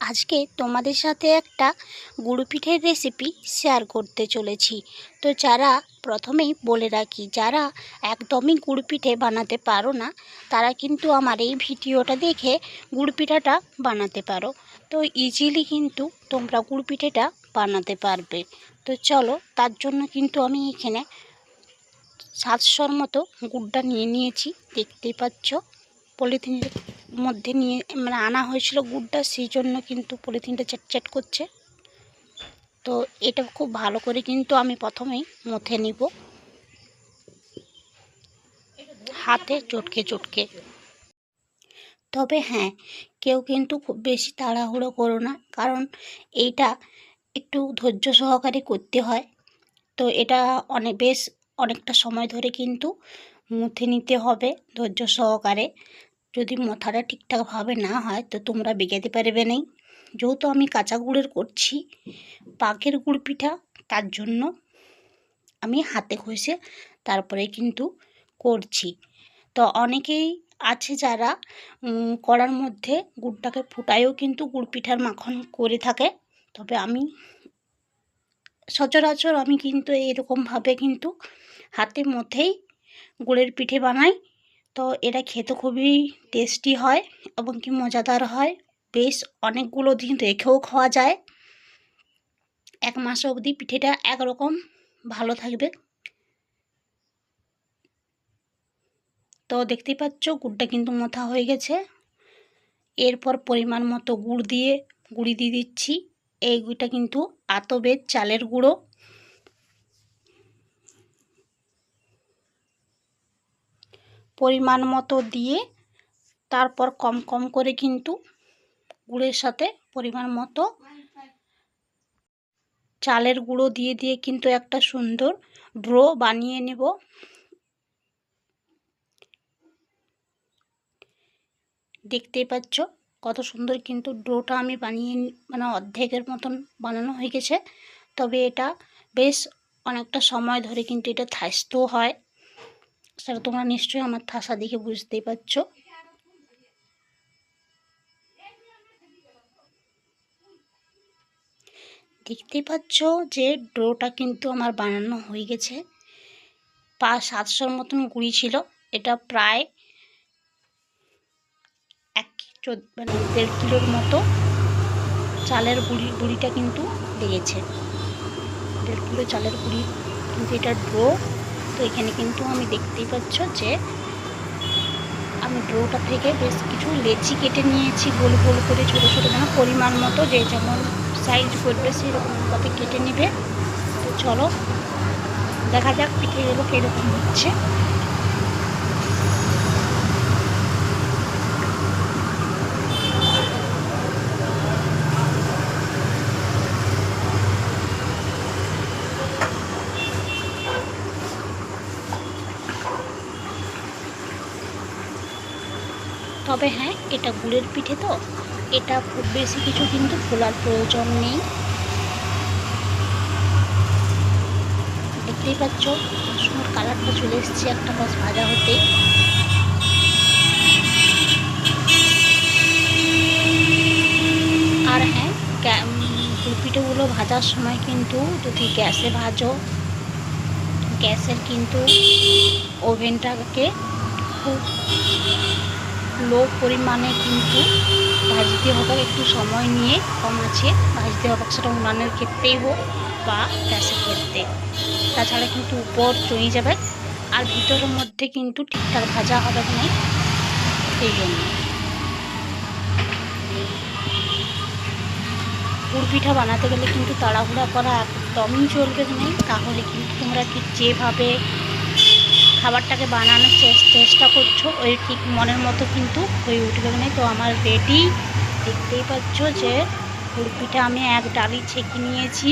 আজকে তোমাদের সাথে একটা গুঁড়ো পিঠের রেসিপি শেয়ার করতে চলেছি। তো যারা প্রথমেই বলে রাখি, যারা একদমই গুঁড়ো পিঠে বানাতে পারো না, তারা কিন্তু আমার এই ভিডিওটা দেখে গুঁড়ো পিঠাটা বানাতে পারো। তো ইজিলি কিন্তু তোমরা গুঁড়ো পিঠেটা বানাতে পারবে। তো চলো, তার জন্য কিন্তু আমি এখানে সাতশোর মতো গুড়টা নিয়ে নিয়েছি। দেখতেই পাচ্ছ, পলিথিনের মধ্যে নিয়ে মানে আনা হয়েছিল গুড়টা, সেই জন্য কিন্তু পলিথিনটা চ্যাটচ্যাট করছে। তো এটা খুব ভালো করে কিন্তু আমি প্রথমেই মথে নিব। হাতে চটকে চটকে। তবে হ্যাঁ কেউ কিন্তু খুব বেশি তাড়াহুড়ো করো না, কারণ এইটা একটু ধৈর্য সহকারে করতে হয়। তো এটা অনেক বেশ অনেকটা সময় ধরে কিন্তু মুথে নিতে হবে ধৈর্য সহকারে। যদি মথাটা ঠিকঠাকভাবে না হয়, তো তোমরা বেগাতে পারবে নাই। যেহেতু আমি কাঁচা গুড়ের করছি, পাকের গুড় পিঠা, তার জন্য আমি হাতে ঘষে তারপরে কিন্তু করছি। তো অনেকেই আছে যারা কড়ার মধ্যে গুড়টাকে ফুটায়ও কিন্তু গুড় পিঠার মাখন করে থাকে। তবে আমি সচরাচর আমি কিন্তু এরকমভাবে কিন্তু হাতের মধ্যেই গুড়ের পিঠে বানাই। তো এটা খেতে খুবই টেস্টি হয় এবং কি মজাদার হয়। বেশ অনেকগুলো দিন রেখেও খাওয়া যায়। এক মাস অবধি পিঠেটা একরকম ভালো থাকবে। তো দেখতেই পাচ্ছ গুড়টা কিন্তু মোথা হয়ে গেছে। এরপর পরিমাণ মতো গুড় দিয়ে, গুঁড়ি দিয়ে দিচ্ছি। এই গুঁড়িটা কিন্তু আতবের চালের গুঁড়ো। পরিমাণ মতো দিয়ে তারপর কম কম করে কিন্তু গুড়ের সাথে পরিমাণ মতো চালের গুঁড়ো দিয়ে দিয়ে কিন্তু একটা সুন্দর ড্রো বানিয়ে নেব। দেখতেই পাচ্ছ কত সুন্দর কিন্তু ড্রোটা আমি বানিয়ে মানে অর্ধেকের মতন বানানো হয়ে গেছে। তবে এটা বেশ অনেকটা সময় ধরে কিন্তু এটা থাসতেও হয়। সেটা তোমরা নিশ্চয়ই আমার থাসা দেখে বুঝতেই পারছ। দেখতে পাচ্ছ যে ডোটা কিন্তু আমার বানানো হয়ে গেছে। পা সাতশোর মতন গুঁড়ি ছিল। এটা প্রায় এক চোদ্দ মানে দেড় কিলোর মতো চালের গুঁড়ি গুঁড়িটা কিন্তু লেগেছে। দেড় কিলো চালের গুঁড়ি। কিন্তু এটা ড্রো তো এখানে কিন্তু আমি দেখতেই পাচ্ছ যে আমি ড্রোটা থেকে বেশ কিছু লেচি কেটে নিয়েছি গোল গোল করে ছোটো ছোটো যেন পরিমাণ মতো, যে যেমন সাইজ করবে সেরকম কত কেটে নেবে। তো চলো দেখা যাক পিঠেগুলো কীরকম হচ্ছে। তবে হ্যাঁ এটা গুড়ের পিঠে তো। এটা খুব বেশি কিছু কিন্তু ফোলার প্রয়োজন নেই। দেখতেই পাচ্ছ, সুন্দর কালারটা চলে এসছে একটা পাশ ভাজা হতে। আর হ্যাঁ পিঠেগুলো ভাজার সময় কিন্তু যদি গ্যাসে ভাজো, গ্যাসের কিন্তু ওভেনটাকে খুব লো পরিমাণে কিন্তু ভাজতে হবে। একটু সময় নিয়ে কম আছে। ভাজতে হবে সেটা উনানের ক্ষেত্রেই হোক বা গ্যাসের ক্ষেত্রে। তাছাড়া কিন্তু উপর চড়ে যাবে। আর ভিতরের মধ্যে কিন্তু ঠিকঠাক ভাজা হবে না সেই জন্য। গুড় পিঠা বানাতে গেলে কিন্তু তাড়াহুড়া করা একদমই চলবে না তাহলে কিন্তু তোমরা ঠিক যেভাবে খাবারটাকে বানানোর চেষ্টা করছ, ওই ঠিক মনের মতো কিন্তু হয়ে উঠবে না। তো আমার রেডি দেখতেই পাচ্ছ যে কুরপিটা আমি এক ডালি ছেঁকে নিয়েছি।